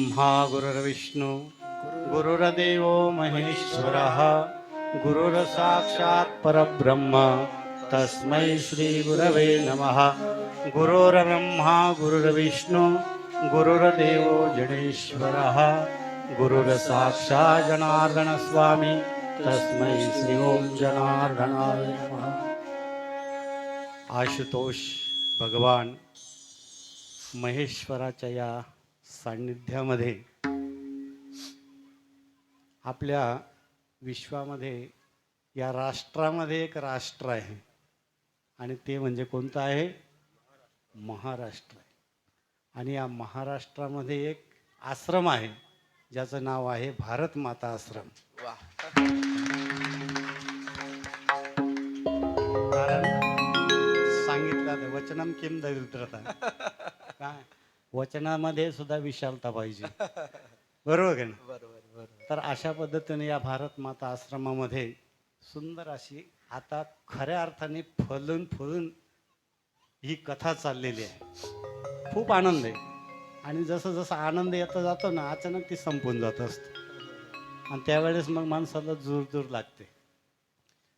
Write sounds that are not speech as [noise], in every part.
ब्रह्मा गुरुर्विष्णू गुरुर्देव महेश्वरः गुरुर्साक्षात् परब्रह्म तस्मै श्री गुरवे नमः. गुरुर्ब्रह्मा गुरुर्विष्णु गुरुर्देव जडेश्वरः गुरुर्साक्षात् जनार्दन स्वामी तस्मै श्री ओम जनार्दनाय नमः. आशुतोष भगवान महेश्वराच्या या सान्निध्यामध्ये आपल्या विश्वामध्ये या राष्ट्रामध्ये एक राष्ट्र आहे. आणि ते म्हणजे कोणतं आहे? महाराष्ट्र आहे. आणि या महाराष्ट्रामध्ये एक आश्रम आहे ज्याचं नाव आहे भारत माता आश्रम. कारण सांगितलं वचनम किम दरिद्रता? [laughs] वचनामध्ये सुद्धा विशालता पाहिजे. बरोबर का ना [laughs] बरोबर बरोबर. तर अशा पद्धतीने या भारत माता आश्रमामध्ये सुंदर अशी आता खऱ्या अर्थाने फलून फुलून ही कथा चाललेली आहे. खूप आनंद आहे. आणि जसं जसं आनंद येतो जातो ना अचानक ती संपून जात असतं. आणि त्यावेळेस मग माणसाला दूर दूर लागते.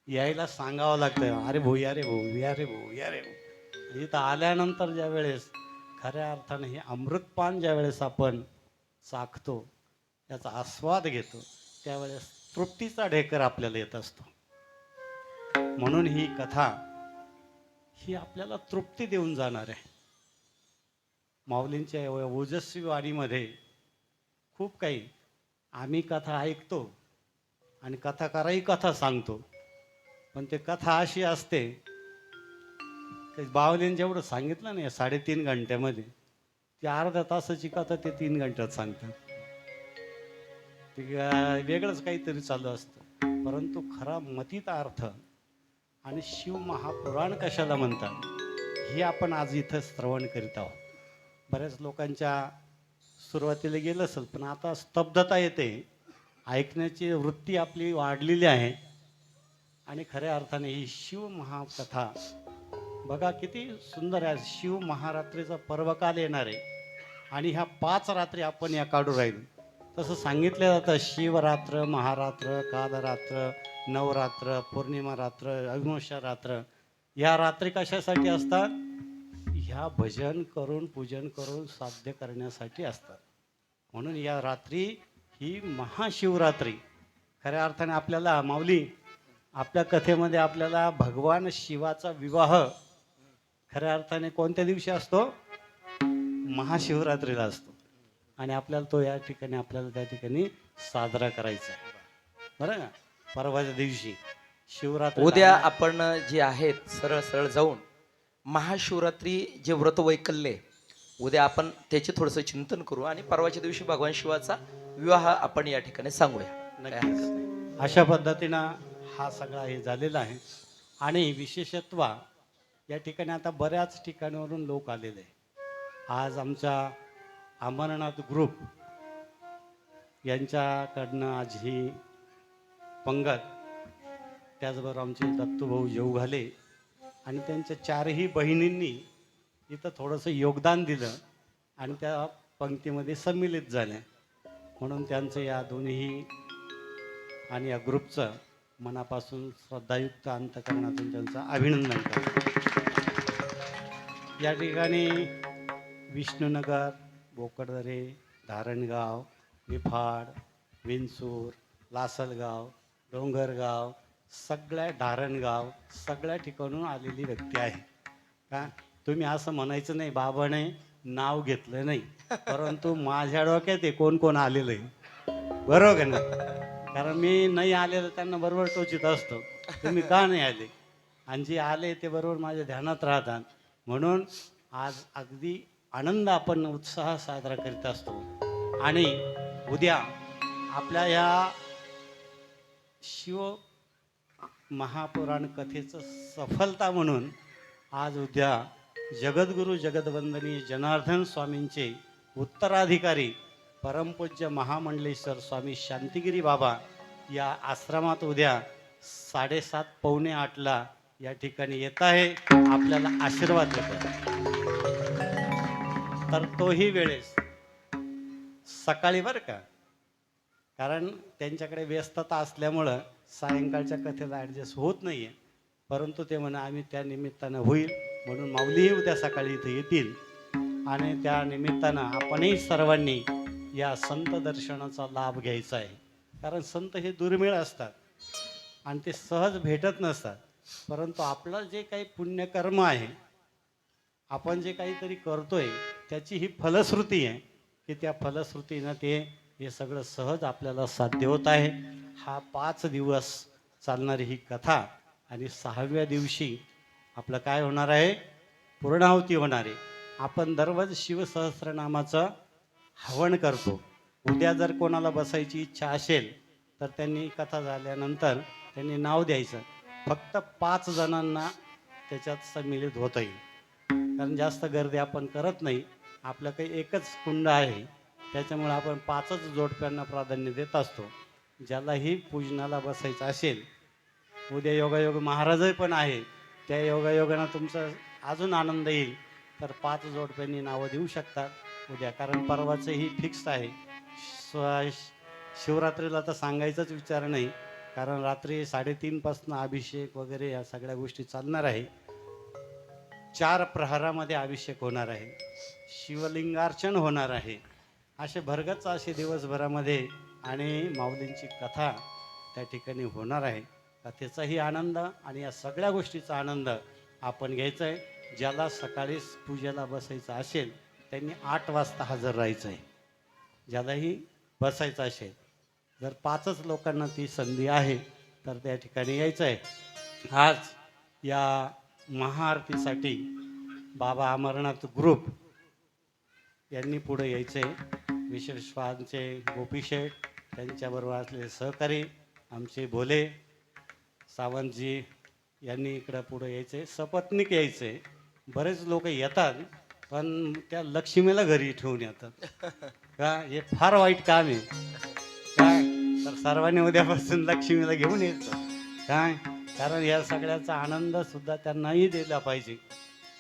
यायला सांगावं लागतं अरे भाऊ या रे भाऊ या रे भाऊ या रे भाऊ. इथं आल्यानंतर ज्या वेळेस खऱ्या अर्थाने हे अमृतपान ज्या वेळेस आपण चाखतो त्याचा आस्वाद घेतो त्यावेळेस तृप्तीचा ढेकर आपल्याला येत असतो. म्हणून ही कथा ही आपल्याला तृप्ती देऊन जाणार आहे. माऊलींच्या या ओजस्वी वाणीमध्ये खूप काही आम्ही कथा ऐकतो आणि कथाकाराही कथा सांगतो. पण ते कथा अशी असते बावलीने जेवढं सांगितलं ना या साडेतीन घंट्यामध्ये ती अर्धा तासाची कथा ते तीन घंट्यात सांगतात. ते वेगळंच काहीतरी चालू असतं. परंतु खरा मतीत अर्थ आणि शिव महापुराण कशाला म्हणतात हे आपण आज इथं श्रवण करीत आहोत. बऱ्याच लोकांच्या सुरुवातीला गेलं असेल पण आता स्तब्धता येते. ऐकण्याची वृत्ती आपली वाढलेली आहे. आणि खऱ्या अर्थाने ही शिव महाकथा बघा किती सुंदर आहे. शिव महारात्रीचा पर्वकाल येणार आहे. आणि ह्या पाच रात्री आपण या काढू राहील. तसं सांगितलं जातं शिवरात्र महारात्र कालरात्र नवरात्र पौर्णिमा रात्र अविमोशा रात्र ह्या रात्री कशासाठी असतात? ह्या भजन करून पूजन करून साध्य करण्यासाठी असतात. म्हणून या रात्री ही महाशिवरात्री. खऱ्या अर्थाने आपल्याला माऊली आपल्या कथेमध्ये आपल्याला भगवान शिवाचा विवाह खऱ्या अर्थाने कोणत्या दिवशी असतो? महाशिवरात्रीला असतो. आणि आपल्याला तो या ठिकाणी आपल्याला त्या ठिकाणी साजरा करायचा आहे. बरं का? परवाच्या दिवशी शिवरात्री उद्या आपण जे आहेत सरळ सरळ जाऊन महाशिवरात्री जे व्रत वैकल्य आहे, उद्या आपण त्याचे थोडंसं चिंतन करू आणि परवाच्या दिवशी भगवान शिवाचा विवाह आपण या ठिकाणी सांगूया. अशा पद्धतीनं हा सगळा हे झालेला आहे. आणि विशेषत्व या ठिकाणी आता बऱ्याच ठिकाणावरून लोक आलेले आहे आज आमच्या अमरनाथ ग्रुप यांच्याकडनं आज ही पंगत त्याचबरोबर आमचे दत्तूभाऊ येऊ घाले आणि त्यांच्या चारही बहिणींनी इथं थोडंसं योगदान दिलं आणि त्या पंक्तीमध्ये सम्मिलित झाल्या म्हणून त्यांचं या दोन्ही आणि या ग्रुपचं मनापासून श्रद्धायुक्त अंतकरणातून त्यांचं अभिनंदन करतो. या ठिकाणी विष्णुनगर बोकडदरे धारणगाव विफाड विंचूर लासलगाव डोंगरगाव सगळ्या धारणगाव सगळ्या ठिकाणून आलेली व्यक्ती आहे. का? तुम्ही असं म्हणायचं नाही बाबाने नाव घेतलं नाही परंतु माझ्या डोक्यात आहे कोण कोण आलेलं आहे? बरोबर का ना? कारण मी नाही आलेलं त्यांना बरोबर टोचित असतो. तुम्ही का नाही आले? आणि जे आले ते बरोबर माझ्या ध्यानात राहतात. म्हणून आज अगदी आनंद आपण उत्साह साजरा करीत असतो. आणि उद्या आपल्या या शिव महापुराण कथेचं सफलता म्हणून आज उद्या जगद्गुरू जगदवंदनी जनार्दन स्वामींचे उत्तराधिकारी परमपूज्य महामंडलेश्वर स्वामी शांतिगिरी बाबा या आश्रमात उद्या साडेसात पावणे आठला या ठिकाणी येत आहे. आपल्याला आशीर्वाद देत तर तोही वेळेस. सकाळी बरं का. कारण त्यांच्याकडे व्यस्तता असल्यामुळं सायंकाळच्या कथेला ॲडजस्ट होत नाही आहे परंतु ते म्हणा आम्ही त्या निमित्तानं होईल. म्हणून माऊलीही उद्या सकाळी इथे येतील. आणि त्या निमित्तानं आपणही सर्वांनी या संत दर्शनाचा लाभ घ्यायचा आहे. कारण संत हे दुर्मिळ असतात. आणि ते सहज भेटत नसतात. परंतु आपलं जे काही पुण्यकर्म आहे आपण जे काहीतरी करतोय त्याची ही फलश्रुती आहे की त्या फलश्रुतीनं ते हे सगळं सहज आपल्याला साध्य होत आहे. हा पाच दिवस चालणारी ही कथा आणि सहाव्या दिवशी आपलं काय होणार आहे? पूर्णाहुती होणार आहे. आपण दररोज शिवसहस्रनामाचं हवन करतो. उद्या जर कोणाला बसायची इच्छा असेल तर त्यांनी कथा झाल्यानंतर त्यांनी नाव द्यायचं. फक्त पाच जणांना त्याच्यात सम्मिलित होता येईल कारण जास्त गर्दी आपण करत नाही. आपलं काही एकच कुंड आहे. त्याच्यामुळे आपण पाचच जोडप्यांना प्राधान्य देत असतो. ज्यालाही पूजनाला बसायचं असेल. उद्या योगायोग महाराजही पण आहे. त्या योगायोगानं तुमचा अजून आनंद येईल. तर पाच जोडप्यांनी नावं देऊ शकतात उद्या कारण परवाचंही फिक्स आहे. स्व शिवरात्रीला तर सांगायचाच विचार नाही. कारण रात्री साडेतीनपासून अभिषेक वगैरे या सगळ्या गोष्टी चालणार आहे. चार प्रहारामध्ये अभिषेक होणार आहे. शिवलिंगार्चन होणार आहे. असे भरगच असे दिवसभरामध्ये आणि माऊलींची कथा त्या ठिकाणी होणार आहे. कथेचाही आनंद आणि या सगळ्या गोष्टीचा आनंद आपण घ्यायचा आहे. ज्याला सकाळीच पूजेला बसायचं असेल त्यांनी आठ वाजता हजर राहायचं आहे. ज्यालाही बसायचं असेल जर पाचच लोकांना ती संधी आहे तर त्या ठिकाणी यायचं आहे. आज या महाआरतीसाठी बाबा अमरनाथ ग्रुप यांनी पुढे यायचे. विशेष गोपी शेठ त्यांच्याबरोबर असलेले सहकारी आमचे भोले सावंतजी यांनी इकडं पुढे यायचे. सपत्नीक यायचे. बरेच लोक येतात पण त्या लक्ष्मीला घरी ठेवून येतात. [laughs] का? हे फार वाईट काम आहे. तर सर्वांनी उद्यापासून लक्ष्मीला घेऊन यायचं काय? कारण या सगळ्याचा आनंद सुद्धा त्यांनाही दिला पाहिजे.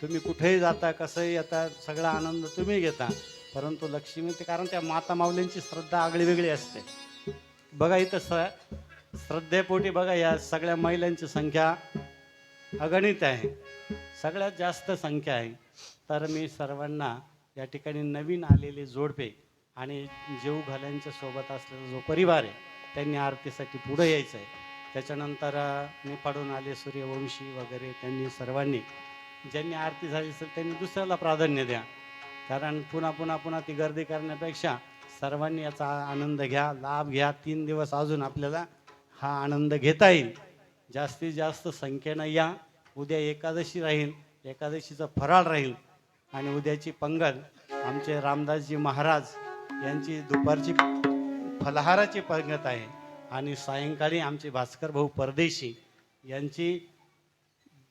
तुम्ही कुठेही जाता कसंही येता सगळा आनंद तुम्ही घेता. परंतु लक्ष्मी ते कारण त्या माता माऊलींची श्रद्धा आगळी वेगळी असते. बघा इथं स श्रद्धेपोटी बघा या सगळ्या महिलांची संख्या अगणित आहे. सगळ्यात जास्त संख्या आहे. तर मी सर्वांना या ठिकाणी नवीन आलेले जोडपे आणि जेऊ घाल्यांच्या सोबत असलेला जो परिवार आहे त्यांनी आरतीसाठी पुढं यायचं आहे त्याच्यानंतर मी निफाडून आले सूर्यवंशी वगैरे त्यांनी सर्वांनी. ज्यांनी आरती झाली असेल त्यांनी दुसऱ्याला प्राधान्य द्या. कारण पुन्हा पुन्हा पुन्हा ती गर्दी करण्यापेक्षा सर्वांनी याचा आनंद घ्या लाभ घ्या. तीन दिवस अजून आपल्याला हा आनंद घेता येईल. जास्तीत जास्त संख्येनं या. उद्या एकादशी राहील. एकादशीचं फराळ राहील. आणि उद्याची पंगत आमचे रामदासजी महाराज यांची दुपारची फलहाराची पंगत आहे. आणि सायंकाळी आमचे भास्कर भाऊ परदेशी यांची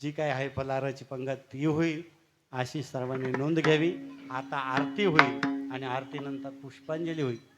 जी काय आहे फलहाराची पंगत ती होईल अशी सर्वांनी नोंद घ्यावी. आता आरती होईल आणि आरतीनंतर पुष्पांजली होईल.